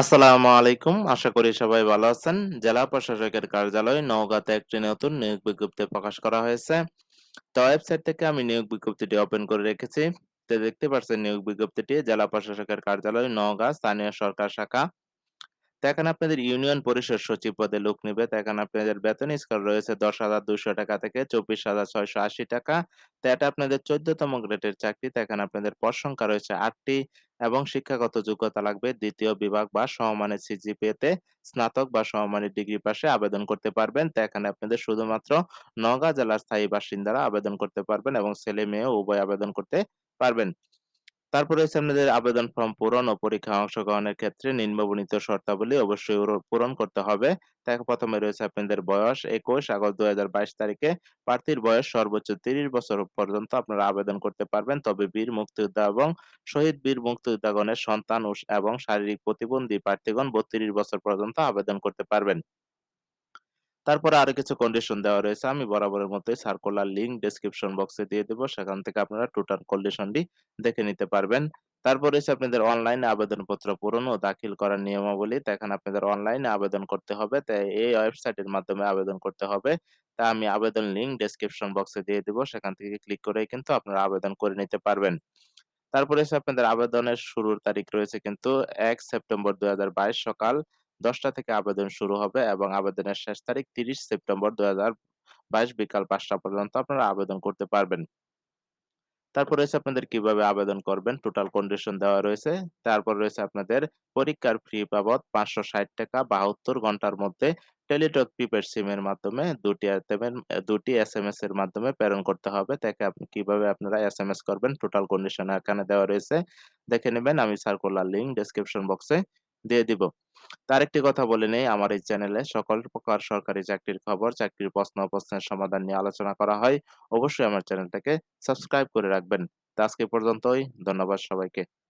আসসালামু আলাইকুম। আশা করি সবাই ভালো আছেন। জেলা প্রশাসকের কার্যালয় নওগাঁতে একটি নতুন নিয়োগ বিজ্ঞপ্তি প্রকাশ করা হয়েছে। তো ওয়েবসাইট থেকে আমি নিয়োগ বিজ্ঞপ্তিটি ওপেন করে রেখেছি। তো দেখতে পাচ্ছেন নিয়োগ বিজ্ঞপ্তিটি জেলা প্রশাসকের কার্যালয় নওগাঁ স্থানীয় সরকার শাখা। তো এখানে আপনাদের ইউনিয়ন পরিষদ সচিব পদে লোক নিবে। তো এখানে আপনাদের বেতন স্কেল রয়েছে ৳১০,২০০ থেকে ৳২৪,৬৮০ তো এটা আপনাদের ১৪ তম গ্রেডের চাকরি। তো এখানে আপনাদের পদ সংখ্যা রয়েছে ৮ টি এবং শিক্ষাগত যোগ্যতা লাগবে দ্বিতীয় বিভাগ বা সমমানের সিজিপিএতে স্নাতক বা সমমানের ডিগ্রি পাশে আবেদন করতে পারবেন। তো এখানে আপনাদের শুধুমাত্র নওগাঁ জেলার স্থায়ী বাসিন্দারা আবেদন করতে পারবেন এবং ছেলে-মেয়ে উভয় আবেদন করতে পারবেন। তারপরে হচ্ছে আপনাদের আবেদন ফর্ম পূরণ ও পরীক্ষায় অংশগ্রহণের ক্ষেত্রে নিম্নবর্ণিত শর্তাবলী অবশ্যই পূরণ করতে হবে। ১ম এ রয়েছে আপনাদের বয়স ২১ আগস্ট ২০২২ তারিখে প্রার্থীর বয়স সর্বোচ্চ ৩০ বছর পর্যন্ত আপনারা আবেদন করতে পারবেন। তবে বীর মুক্তিযোদ্ধা এবং শহীদ বীর মুক্তিযোদ্ধাগণের সন্তান এবং শারীরিক প্রতিবন্ধী প্রার্থীগণ ৩২ বছর পর্যন্ত আবেদন করতে পারবেন। তারপরে আরও কিছু কন্ডিশন দেওয়া রয়েছে। আমি বরাবরের মতোই সার্কুলার লিঙ্ক ডেসক্রিপশন বক্সে দিয়ে দেবো সেখান থেকে আপনারা টোটাল কন্ডিশনটি দেখে নিতে পারবেন। তারপর রয়েছে আপনাদের অনলাইনে আবেদনপত্র পূরণ ও দাখিল করার নিয়মাবলী। তো এখানে আপনাদের অনলাইনে আবেদন করতে হবে। তাই এই ওয়েবসাইটের মাধ্যমে আবেদন করতে হবে। তা আমি আবেদন লিঙ্ক ডেসক্রিপশন বক্সে দিয়ে দেবো সেখান থেকে ক্লিক করে কিন্তু আপনারা আবেদন করে নিতে পারবেন। তারপরে আপনাদের আবেদনের শুরুর তারিখ রয়েছে কিন্তু এক সেপ্টেম্বর ২০২২ সকাল ১০টা থেকে আবেদন শুরু হবে এবং আবেদনের শেষ তারিখ ৩০ সেপ্টেম্বর ২০২২ বিকাল ৫টা পর্যন্ত আপনারা আবেদন করতে পারবেন। তারপর রয়েছে আপনাদের কীভাবে আবেদন করবেন, টোটাল কন্ডিশন দেওয়া রয়েছে। তারপর রয়েছে আপনাদের পরীক্ষার ফি বাবদ ৳৫৬০ ৭২ ঘণ্টার মধ্যে টেলিটক প্রিপেড সিমের মাধ্যমে ২টি এতেমের ২টি এসএমএস এর মাধ্যমে প্রেরণ করতে হবে। তাকে আপনি কীভাবে আপনারা এসএমএস করবেন টোটাল কন্ডিশন এখানে দেওয়া রয়েছে। দেখে নেবেন আমি সার্কুলার লিঙ্ক ডেসক্রিপশন বক্সে দিয়ে দিব। তো একটি কথা বলে নেই, আমার এই চ্যানেলে সকল প্রকার সরকারি চাকরির খবর, চাকরির প্রশ্ন প্রশ্নের সমাধান নিয়ে আলোচনা করা হয়। অবশ্যই আমার চ্যানেলটাকে সাবস্ক্রাইব করে রাখবেন। তো আজকে পর্যন্তই। ধন্যবাদ সবাইকে।